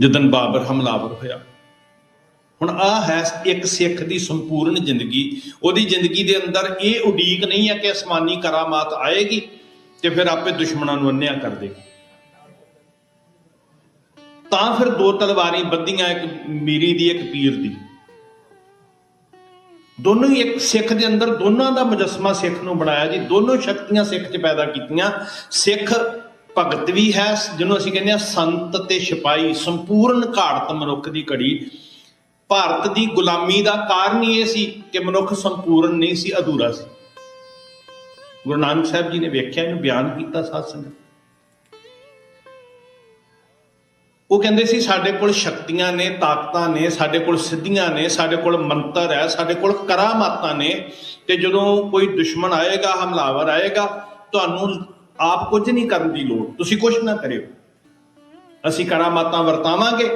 ਜਦੋਂ ਬਾਬਰ ਹਮਲਾਵਰ ਹੋਇਆ। ਹੁਣ ਆ ਹੈ ਇੱਕ ਸਿੱਖ ਦੀ ਸੰਪੂਰਨ ਜ਼ਿੰਦਗੀ। ਉਹਦੀ ਜ਼ਿੰਦਗੀ ਦੇ ਅੰਦਰ ਇਹ ਉਡੀਕ ਨਹੀਂ ਹੈ ਕਿ ਅਸਮਾਨੀ ਕਰਾਮਾਤ ਆਏਗੀ ਤੇ ਫਿਰ ਆਪੇ ਦੁਸ਼ਮਣਾਂ ਨੂੰ ਅੰਨਿਆ ਕਰ ਦੇਗੀ। ਤਾਂ ਫਿਰ ਦੋ ਤਲਵਾਰੀ ਬੱਧੀਆਂ ਇੱਕ ਮੀਰੀ ਦੀ, ਇੱਕ ਪੀਰ ਦੀ। ਦੋਨੋਂ ਹੀ ਇੱਕ ਸਿੱਖ ਦੇ ਅੰਦਰ ਦੋਨਾਂ ਦਾ ਮੁਜਸਮਾ ਸਿੱਖ ਨੂੰ ਬਣਾਇਆ ਜੀ। ਦੋਨੋਂ ਸ਼ਕਤੀਆਂ ਸਿੱਖ 'ਚ ਪੈਦਾ ਕੀਤੀਆਂ। ਸਿੱਖ ਭਗਤ ਵੀ ਹੈ, ਜਿਹਨੂੰ ਅਸੀਂ ਕਹਿੰਦੇ ਆ ਸੰਤ ਤੇ ਸਿਪਾਹੀ, ਸੰਪੂਰਨ ਘਾੜਤ ਮਨੁੱਖ ਦੀ ਘੜੀ। ਭਾਰਤ ਦੀ ਗੁਲਾਮੀ ਦਾ ਕਾਰਨ ਹੀ ਇਹ ਸੀ ਕਿ ਮਨੁੱਖ ਸੰਪੂਰਨ ਨਹੀਂ ਸੀ, ਅਧੂਰਾ ਸੀ। ਗੁਰੂ ਨਾਨਕ ਸਾਹਿਬ ਜੀ ਨੇ ਵੇਖਿਆ, ਇਹਨੂੰ ਬਿਆਨ ਕੀਤਾ ਸਾਧ ਸੰਗਤ। ਉਹ ਕਹਿੰਦੇ ਸੀ, ਸਾਡੇ ਕੋਲ ਸ਼ਕਤੀਆਂ ਨੇ, ਤਾਕਤਾਂ ਨੇ, ਸਾਡੇ ਕੋਲ ਸਿੱਧੀਆਂ ਨੇ, ਸਾਡੇ ਕੋਲ ਮੰਤਰ ਹੈ, ਸਾਡੇ ਕੋਲ ਕਰਾਮਾਤਾਂ ਨੇ, ਤੇ ਜਦੋਂ ਕੋਈ ਦੁਸ਼ਮਣ ਆਏਗਾ, ਹਮਲਾਵਰ ਆਏਗਾ, ਤੁਹਾਨੂੰ ਆਪ ਕੁਝ ਨਹੀਂ ਕਰਨ ਦੀ ਲੋੜ। ਤੁਸੀਂ ਕੁਝ ਨਾ ਕਰਿਓ। ਅਸੀਂ ਕਰਾਮਾਤਾਂ ਵਰਤਾਵਾਂਗੇ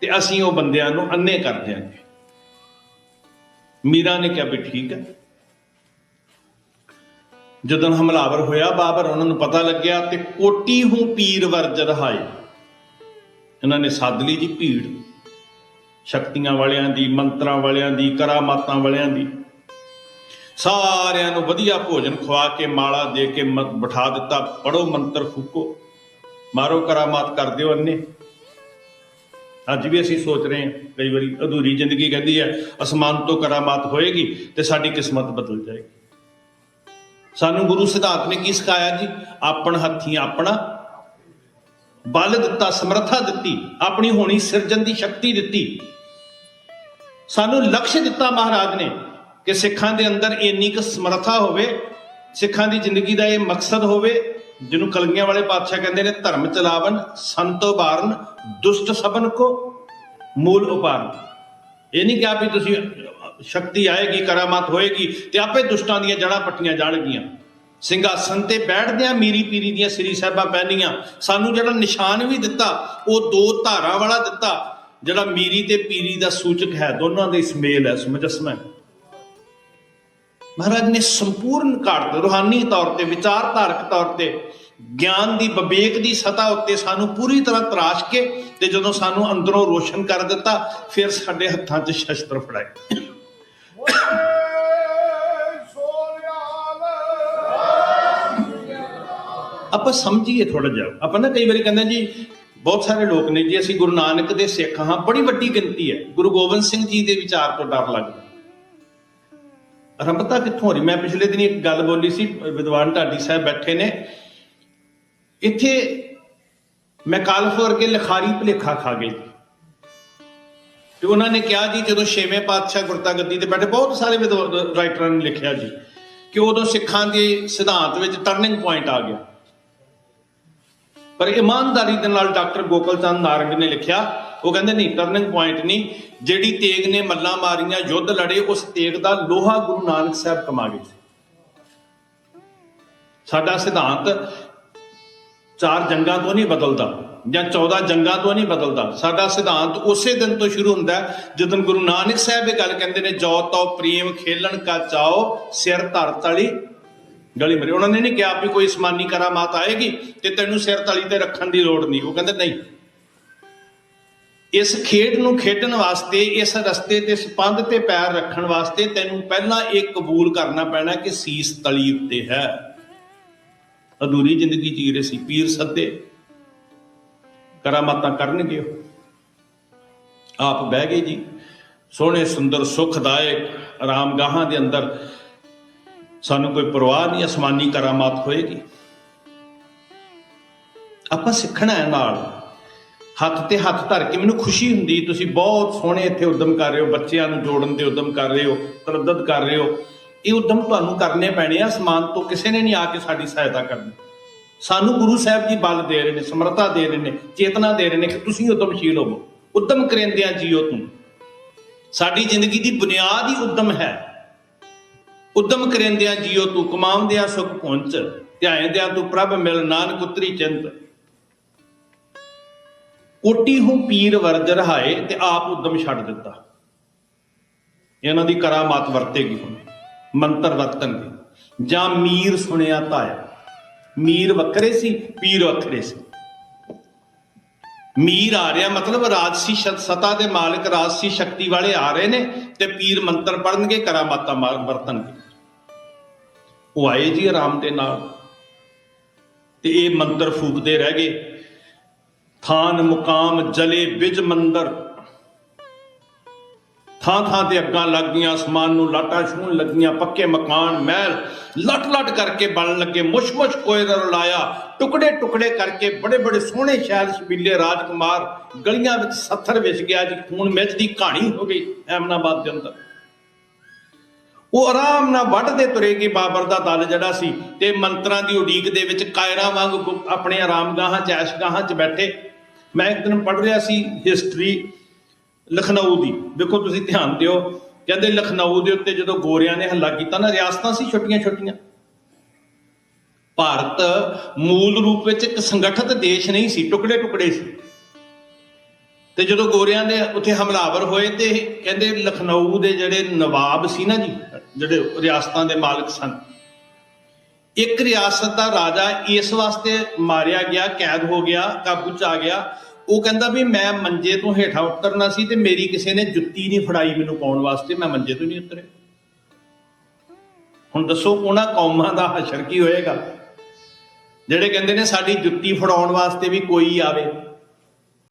ਤੇ ਅਸੀਂ ਉਹ ਬੰਦਿਆਂ ਨੂੰ ਅੰਨੇ ਕਰ ਦਿਆਂਗੇ। ਮੀਰਾ ਨੇ ਕਿਹਾ ਵੀ ਠੀਕ ਹੈ। ਜਦੋਂ ਹਮਲਾਵਰ ਹੋਇਆ ਬਾਬਰ, ਉਹਨਾਂ ਨੂੰ ਪਤਾ ਲੱਗਿਆ ਤੇ ਕੋਟੀ ਹੂੰ ਪੀਰ ਵਰਜ ਰਹਾਏ ਇਹਨਾਂ ਨੇ ਸੱਦ ਲਈ ਜੀ ਭੀੜ। ਸ਼ਕਤੀਆਂ ਵਾਲਿਆਂ ਦੀ, ਮੰਤਰਾਂ ਵਾਲਿਆਂ ਦੀ ਕਰਾਮਾਤਾਂ ਵਾਲਿਆਂ ਦੀ। ਸਾਰਿਆਂ ਨੂੰ ਵਧੀਆ ਭੋਜਨ ਖਵਾ ਕੇ ਮਾਲਾ ਦੇ ਕੇ ਮ- ਬਿਠਾ ਦਿੱਤਾ। ਪੜੋ ਮੰਤਰ, ਫੂਕੋ। ਮਾਰੋ ਕਰਾਮਾਤ ਕਰ ਦਿਓ ਅੰਨੇ ਅੱਜ ਵੀ ਅਸੀਂ ਸੋਚ ਰਹੇ ਹਾਂ, ਕਈ ਵਾਰੀ ਅਧੂਰੀ ਜ਼ਿੰਦਗੀ ਕਹਿੰਦੀ ਹੈ, ਅਸਮਾਨ ਤੋਂ ਕਰਾਮਾਤ ਹੋਏਗੀ ਤੇ ਸਾਡੀ ਕਿਸਮਤ ਬਦਲ ਜਾਏਗੀ। ਸਾਨੂੰ ਗੁਰੂ ਸਿਧਾਂਤ ਨੇ ਕੀ ਸਿਖਾਇਆ ਜੀ? ਆਪਣ ਹੱਥੀਂ ਆਪਣਾ, ਬਲ ਦਿੱਤਾ, ਸਮਰੱਥਾ ਦਿੱਤੀ, ਆਪਣੀ ਹੋਣੀ ਸਿਰਜਣ ਦੀ ਸ਼ਕਤੀ ਦਿੱਤੀ। ਸਾਨੂੰ ਲਕਸ਼ ਦਿੱਤਾ ਮਹਾਰਾਜ ਨੇ ਕਿ ਸਿੱਖਾਂ ਦੇ ਅੰਦਰ ਇੰਨੀ ਕੁ ਸਮਰੱਥਾ ਹੋਵੇ, ਸਿੱਖਾਂ ਦੀ ਜ਼ਿੰਦਗੀ ਦਾ ਇਹ ਮਕਸਦ ਹੋਵੇ, ਜਿਹਨੂੰ ਕਲਗੀਆਂ ਵਾਲੇ ਪਾਤਸ਼ਾਹ ਕਹਿੰਦੇ ਨੇ, ਧਰਮ ਚਲਾਵਨ, ਸੰਤੋ ਬਾਰਨ ਦੁਸ਼ਟ ਸਬਨ ਕੋ ਮੂਲ ਉਪਾਰਨ। ਇਹ ਨਹੀਂ ਕਿਹਾ ਵੀ ਤੁਸੀਂ ਸ਼ਕਤੀ ਆਏਗੀ, ਕਰਾਮਾਤ ਹੋਏਗੀ ਤੇ ਆਪੇ ਦੁਸ਼ਟਾਂ ਦੀਆਂ ਜੜਾਂ ਪੱਟੀਆਂ ਜਾਣਗੀਆਂ। ਸਿੰਘਾਸਨ ਤੇ ਬੈਠਦਿਆਂ ਮੀਰੀ ਪੀਰੀ ਦੀਆਂ ਸ੍ਰੀ ਸਾਹਿਬਾਂ ਪਹਿਨੀਆਂ, ਸਾਨੂੰ ਜਿਹੜਾ ਨਿਸ਼ਾਨ ਵੀ ਦਿੱਤਾ, ਉਹ ਦੋ ਧਾਰਾਂ ਵਾਲਾ ਦਿੱਤਾ, ਜਿਹੜਾ ਮੀਰੀ ਤੇ ਪੀਰੀ ਦਾ ਸੂਚਕ ਹੈ, ਦੋਨਾਂ ਦੇ ਸਮੇਲ ਹੈ ਸਮਜਸਮ ਹੈ। ਮਹਾਰਾਜ ਨੇ ਸੰਪੂਰਨ ਘਾਟ ਰੂਹਾਨੀ ਤੌਰ ਤੇ, ਵਿਚਾਰਧਾਰਕ ਤੌਰ ਤੇ, ਗਿਆਨ ਦੀ, ਵਿਵੇਕ ਦੀ ਸਤਾ ਉੱਤੇ ਸਾਨੂੰ ਪੂਰੀ ਤਰ੍ਹਾਂ ਤਰਾਸ਼ ਕੇ ਤੇ ਜਦੋਂ ਸਾਨੂੰ ਅੰਦਰੋਂ ਰੋਸ਼ਨ ਕਰ ਦਿੱਤਾ, ਫਿਰ ਸਾਡੇ ਹੱਥਾਂ 'ਚ ਸ਼ਸਤਰ ਫੜਾਏ। ਆਪਾਂ ਸਮਝੀਏ ਥੋੜਾ ਜਿਹਾ। ਆਪਾਂ ਨਾ ਕਈ ਵਾਰੀ ਕਹਿੰਦੇ ਜੀ, ਬਹੁਤ ਸਾਰੇ ਲੋਕ ਨੇ ਜੀ, ਅਸੀਂ ਗੁਰੂ ਨਾਨਕ ਦੇ ਸਿੱਖ ਹਾਂ, ਬੜੀ ਵੱਡੀ ਗਿਣਤੀ ਹੈ। ਗੁਰੂ ਗੋਬਿੰਦ ਸਿੰਘ ਜੀ ਦੇ ਵਿਚਾਰ ਤੋਂ ਡਰ ਲੱਗਦਾ। ਰੰਪਤਾ ਕਿੱਥੋਂ ਹੋ ਰਹੀ? ਮੈਂ ਪਿਛਲੇ ਦਿਨੀ ਇੱਕ ਗੱਲ ਬੋਲੀ ਸੀ, ਵਿਦਵਾਨ ਢਾਡੀ ਸਾਹਿਬ ਬੈਠੇ ਨੇ। ਇੱਥੇ ਮੈਂ ਵਰਗੇ ਲਿਖਾਰੀ ਭਲੇਖਾ ਖਾ ਗਏ ਤੇ ਉਹਨਾਂ ਨੇ ਕਿਹਾ ਜੀ, ਜਦੋਂ ਛੇਵੇਂ ਪਾਤਸ਼ਾਹ ਗੁਰਤਾ ਗੱਦੀ ਤੇ ਬੈਠੇ, ਬਹੁਤ ਸਾਰੇ ਵਿਦਵਾ- ਰਾਈਟਰਾਂ ਨੇ ਲਿਖਿਆ ਜੀ, ਕਿ ਉਦੋਂ ਸਿੱਖਾਂ ਦੇ ਸਿਧਾਂਤ ਵਿੱਚ ਟਰਨਿੰਗ ਪੁਆਇੰਟ ਆ ਗਿਆ। ਪਰ ਇਮਾਨਦਾਰੀ ਦੇ ਨਾਲ ਡਾਕਟਰ ਗੋਕਲ ਚੰਦ ਨਾਰੰਗ ਨੇ ਲਿਖਿਆ ਉਹ ਕਹਿੰਦੇ ਨਹੀਂ ਟਰਨਿੰਗ ਪੁਆਇੰਟ ਨਹੀਂ। ਜਿਹੜੀ ਤੇਗ ਨੇ ਮੱਲਾਂ ਮਾਰੀਆਂ, ਯੁੱਧ ਲੜੇ, ਉਸ ਤੇਗ ਦਾ ਲੋਹਾ ਗੁਰੂ ਨਾਨਕ ਸਾਹਿਬ ਕਮਾ ਗਏ। ਸਾਡਾ ਸਿਧਾਂਤ ਚਾਰ ਜੰਗਾਂ ਤੋਂ ਨਹੀਂ ਬਦਲਦਾ, ਜਾਂ 14 ਜੰਗਾਂ ਤੋਂ ਨਹੀਂ ਬਦਲਦਾ। ਸਾਡਾ ਸਿਧਾਂਤ ਉਸੇ ਦਿਨ ਤੋਂ ਸ਼ੁਰੂ ਹੁੰਦਾ ਹੈ, ਜਦੋਂ ਗੁਰੂ ਨਾਨਕ ਸਾਹਿਬ ਇਹ ਗੱਲ ਕਹਿੰਦੇ ਨੇ ਜੋ ਤੋ ਪ੍ਰੇਮ, ਖੇਲਣ ਕਾ ਚਾਓ, ਸਿਰ ਧਰ ਤਲੀ। ਗਲੀ ਮਰੇ। ਉਹਨਾਂ ਨੇ ਨਹੀਂ ਕਿਹਾ ਵੀ ਕੋਈ ਅਸਮਾਨੀ ਕਰਾਮਾਤ ਆਏਗੀ ਤੇ ਤੈਨੂੰ ਸਿਰ ਤਲੀ ਤੇ ਰੱਖਣ ਦੀ ਲੋੜ ਨਹੀਂ। ਉਹ ਕਹਿੰਦੇ ਨਹੀਂ। ਇਸ ਖੇਡ ਨੂੰ ਖੇਡਣ ਵਾਸਤੇ, ਇਸ ਰਸਤੇ ਤੇ ਸਪੰਦ ਤੇ ਪੈਰ ਰੱਖਣ ਵਾਸਤੇ ਤੈਨੂੰ ਪਹਿਲਾਂ ਇਹ ਕਬੂਲ ਕਰਨਾ ਪੈਣਾ ਕਿ ਸੀਸ ਤਲੀ ਉੱਤੇ ਹੈ। ਅਧੂਰੀ ਜ਼ਿੰਦਗੀ ਜੀ ਰਹੇ ਸੀ ਪੀਰ ਸੱਦੇ। ਕਰਾਮਾਤਾਂ ਕਰਨਗੇ ਉਹ। ਆਪ ਬਹਿ ਗਏ ਜੀ। ਸੋਹਣੇ, ਸੁੰਦਰ, ਸੁਖਦਾਇਕ ਆਰਾਮਗਾਹਾਂ ਦੇ ਅੰਦਰ ਸਾਨੂੰ ਕੋਈ ਪਰਵਾਹ ਨਹੀਂ, ਅਸਮਾਨੀ ਕਰਾਮਾਤ ਹੋਏਗੀ। ਆਪਾਂ ਸਿੱਖਣਾ ਹੈ ਨਾਲ। ਹੱਥ ਤੇ ਹੱਥ ਧਰ ਕੇ ਮੈਨੂੰ ਖੁਸ਼ੀ ਹੁੰਦੀ, ਤੁਸੀਂ ਬਹੁਤ ਸੋਹਣੇ ਇੱਥੇ ਉਦਮ ਕਰ ਰਹੇ ਹੋ, ਬੱਚਿਆਂ ਨੂੰ ਜੋੜਨ ਦੇ ਉਦਮ ਕਰ ਰਹੇ ਹੋ ਤਰੱਦਦ ਕਰ ਰਹੇ ਹੋ। ਇਹ ਉਦਮ ਤੁਹਾਨੂੰ ਕਰਨੇ ਪੈਣੇ ਆ ਅਸਮਾਨ ਤੋਂ ਕਿਸੇ ਨੇ ਨਹੀਂ ਆ ਕੇ ਸਾਡੀ ਸਹਾਇਤਾ ਕਰਨੀ। ਸਾਨੂੰ ਗੁਰੂ ਸਾਹਿਬ ਜੀ ਬਲ ਦੇ ਰਹੇ ਨੇ, ਸਮਰੱਥਾ ਦੇ ਰਹੇ ਨੇ, ਚੇਤਨਾ ਦੇ ਰਹੇ ਨੇ ਕਿ ਤੁਸੀਂ ਉਦਮਸ਼ੀਲ ਹੋਵੋ। ਉਦਮ ਕਰਿੰਦਿਆਂ ਜੀਓ ਤੂੰ ਸਾਡੀ ਜ਼ਿੰਦਗੀ ਦੀ ਬੁਨਿਆਦ ਹੀ ਉਦਮ ਹੈ। ਉਦਮ ਕਰਿੰਦਿਆਂ ਜੀਓ ਤੂੰ, ਕਮਾਉਂਦਿਆਂ ਸੁਖ ਪਹੁੰਚ ਧਿਆਇਂਦਿਆਂ ਤੂੰ ਪ੍ਰਭ ਮਿਲ, ਨਾਨਕ ਉਤਰੀ ਚਿੰਤ। ਕੋਟੀ ਹੂੰ ਪੀਰ ਵਰਜ ਰਹਾਏ ਤੇ ਆਪ ਉਦਮ ਛੱਡ ਦਿੱਤਾ। ਇਹਨਾਂ ਦੀ ਕਰਾਮਾਤ ਵਰਤੇਗੀ ਹੁਣ, ਮੰਤਰ ਵਰਤਣਗੇ। ਜਾਂ ਮੀਰ ਸੁਣਿਆ ਧਾਇਆ ਮੀਰ ਵੱਖਰੇ ਸੀ, ਪੀਰ ਵੱਖਰੇ ਸੀ। ਮੀਰ ਆ ਰਿਹਾ ਮਤਲਬ ਰਾਜਸੀ ਸਤਾ ਦੇ ਮਾਲਕ ਰਾਜਸੀ ਸ਼ਕਤੀ ਵਾਲੇ ਆ ਰਹੇ ਨੇ ਤੇ ਪੀਰ ਮੰਤਰ ਪੜਨਗੇ ਕਰਾਮਾਤਾਂ ਮਾਰ ਵਰਤਣਗੇ। ਉਹ ਆਏ ਜੀ ਆਰਾਮ ਦੇ ਨਾਲ ਤੇ ਇਹ ਮੰਤਰ ਫੂਕਦੇ ਰਹਿ ਗਏ। ਥਾਨ ਮੁਕਾਮ ਜਲੇ ਬਿਜ ਮੰਦਰ। ਥਾਂ ਥਾਂ ਤੇ ਅੱਗਾਂ ਲੱਗ ਗਈਆਂ ਅਸਮਾਨ ਨੂੰ ਲਾਟਾਂ ਛੂਹਣ ਲੱਗੀਆਂ, ਪੱਕੇ ਮਕਾਨ, ਮਹਿਲ ਲਟ ਲਟ ਕਰਕੇ ਬਣਨ ਲੱਗੇ, ਮੁਸ਼-ਮੁਸ਼ ਕੋਇਰਾ ਰਲਾਇਆ। ਟੁਕੜੇ ਟੁਕੜੇ ਕਰਕੇ ਬੜੇ ਬੜੇ ਸੋਹਣੇ ਸ਼ਹਿਰ ਸ਼ਬੀਲੇ ਰਾਜਕੁਮਾਰ ਗਲੀਆਂ ਵਿੱਚ ਸੱਥਰ ਵਿਛ ਗਿਆ ਜੀ, ਖੂਨ ਮਿੱਚ ਦੀ ਕਹਾਣੀ ਹੋ ਗਈ ਐਮਨਾਬਾਦ ਦੇ ਅੰਦਰ। ਉਹ ਆਰਾਮ ਨਾਲ ਵੱਢਦੇ ਤੁਰੇਗੀ ਬਾਬਰ ਦਾ ਦਲ ਜਿਹੜਾ ਸੀ, ਤੇ ਮੰਤਰਾਂ ਦੀ ਉਡੀਕ ਦੇ ਵਿੱਚ ਕਾਇਰਾਂ ਵਾਂਗ ਗੁ- ਆਪਣੇ ਆਰਾਮਗਾਹਾਂ ਚ ਐਸ਼ਗਾਹਾਂ ਚ ਬੈਠੇ। ਮੈਂ ਇੱਕ ਦਿਨ ਪੜ੍ਹ ਰਿਹਾ ਸੀ ਹਿਸਟਰੀ ਲਖਨਊ ਦੀ। ਦੇਖੋ ਤੁਸੀਂ ਧਿਆਨ ਦਿਓ, ਕਹਿੰਦੇ ਲਖਨਊ ਦੇ ਉੱਤੇ ਜਦੋਂ ਗੋਰਿਆਂ ਨੇ ਹੱਲਾ ਕੀਤਾ ਨਾ, ਰਿਆਸਤਾਂ ਸੀ ਛੋਟੀਆਂ ਛੋਟੀਆਂ। ਭਾਰਤ ਮੂਲ ਰੂਪ ਵਿੱਚ ਇੱਕ ਸੰਗਠਿਤ ਦੇਸ਼ ਨਹੀਂ ਸੀ, ਟੁਕੜੇ ਟੁਕੜੇ ਸੀ। ਤੇ ਜਦੋਂ ਗੋਰਿਆਂ ਦੇ ਉੱਥੇ ਹਮਲਾਵਰ ਹੋਏ ਤੇ ਕਹਿੰਦੇ ਲਖਨਊ ਦੇ ਜਿਹੜੇ ਨਵਾਬ ਸੀ ਨਾ ਜੀ, ਜਿਹੜੇ ਰਿਆਸਤਾਂ ਦੇ ਮਾਲਕ ਸਨ ਇੱਕ ਰਿਆਸਤ ਦਾ ਰਾਜਾ ਇਸ ਵਾਸਤੇ ਮਾਰਿਆ ਗਿਆ, ਕੈਦ ਹੋ ਗਿਆ, ਕਾਬੂ ਚ ਆ ਗਿਆ। ਉਹ ਕਹਿੰਦਾ ਵੀ ਮੈਂ ਮੰਜੇ ਤੋਂ ਹੇਠਾਂ ਉਤਰਨਾ ਸੀ ਤੇ ਮੇਰੀ ਕਿਸੇ ਨੇ ਜੁੱਤੀ ਨਹੀਂ ਫੜਾਈ ਮੈਨੂੰ ਪਾਉਣ ਵਾਸਤੇ, ਮੈਂ ਮੰਜੇ ਤੋਂ ਨਹੀਂ ਉਤਰਿਆ ਹੁਣ ਦੱਸੋ ਉਹਨਾਂ ਕੌਮਾਂ ਦਾ ਹਸ਼ਰ ਕੀ ਹੋਏਗਾ? ਜਿਹੜੇ ਕਹਿੰਦੇ ਨੇ ਸਾਡੀ ਜੁੱਤੀ ਫੜਾਉਣ ਵਾਸਤੇ ਵੀ ਕੋਈ ਆਵੇ।